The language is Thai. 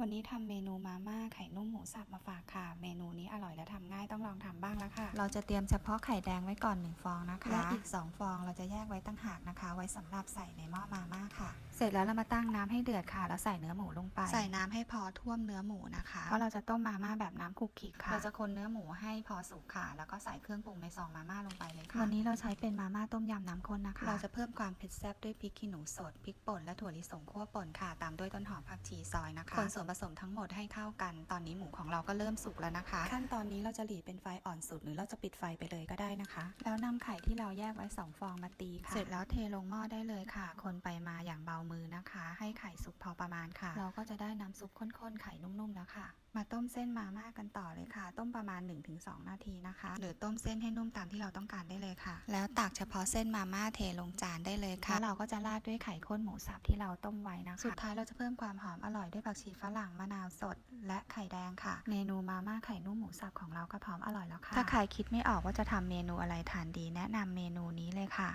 วันนี้ทำเมนูมาม่าไข่นุ่มหมูสับมาฝากค่ะ เมนูนี้อร่อย เราจะเตรียมเฉพาะไข่แดงไว้ก่อน 1 ฟองนะคะ และอีก 2 ฟองเราจะแยกไว้ตั้งหากนะคะ ไว้สำหรับใส่ในหม้อมาม่าค่ะ เสร็จแล้วเรามาตั้งน้ำให้เดือดค่ะ แล้วใส่เนื้อหมูลงไป ใส่น้ำให้พอท่วมเนื้อหมูนะคะ เพราะเราจะต้มมาม่าแบบน้ำคลุกคลิกค่ะ เราจะคนเนื้อหมูให้พอสุกค่ะ แล้วก็ใส่เครื่องปรุงในซองมาม่าลงไปเลยค่ะ วันนี้เราใช้เป็นมาม่าต้มยำน้ำข้นนะคะ เราจะเพิ่มความเผ็ดแซ่บด้วยพริกขี้หนูสด พริกป่นและถั่วลิสงคั่วป่นค่ะ ตามด้วยต้นหอมผักชีซอยนะคะ คนส่วนผสมทั้งหมดให้เข้ากัน ตอนนี้หมูของเราก็เริ่มสุกแล้วนะคะ ขั้นตอนนี้เราจะหลีเป็นไฟอ่อนสุดหรือเราจะปิดไฟไปเลยก็ได้นะคะ แล้วนำไข่ที่เราแยกไว้ 2 ฟองมาตีค่ะ เสร็จแล้วเทลงหม้อได้เลยค่ะ คนไปมาอย่างเบามือนะคะให้ไข่สุกพอ ประมาณค่ะ เราก็จะได้น้ำซุปข้นๆไข่นุ่มๆแล้วค่ะ มาต้มเส้นมาม่ากันต่อเลยค่ะ ต้มประมาณ 1-2 นาทีนะคะ หรือต้มเส้นให้นุ่มตามที่เราต้องการได้เลยค่ะ แล้วตักเฉพาะเส้นมาม่าเทลงจานได้เลยค่ะแล้วเราก็จะราดด้วยไข่ข้นหมูสับที่เราต้มไว้นะคะสุดท้ายเราจะเพิ่มความหอมอร่อยด้วยผักชีฝรั่งมะนาวสด และไข่แดงค่ะ เมนูมาม่าไข่นุ่มหมูสับของเราก็พร้อมอร่อยแล้วค่ะ ถ้าใครคิดไม่ออกว่าจะทำเมนูอะไรทานดี แนะนำเมนูนี้เลยค่ะ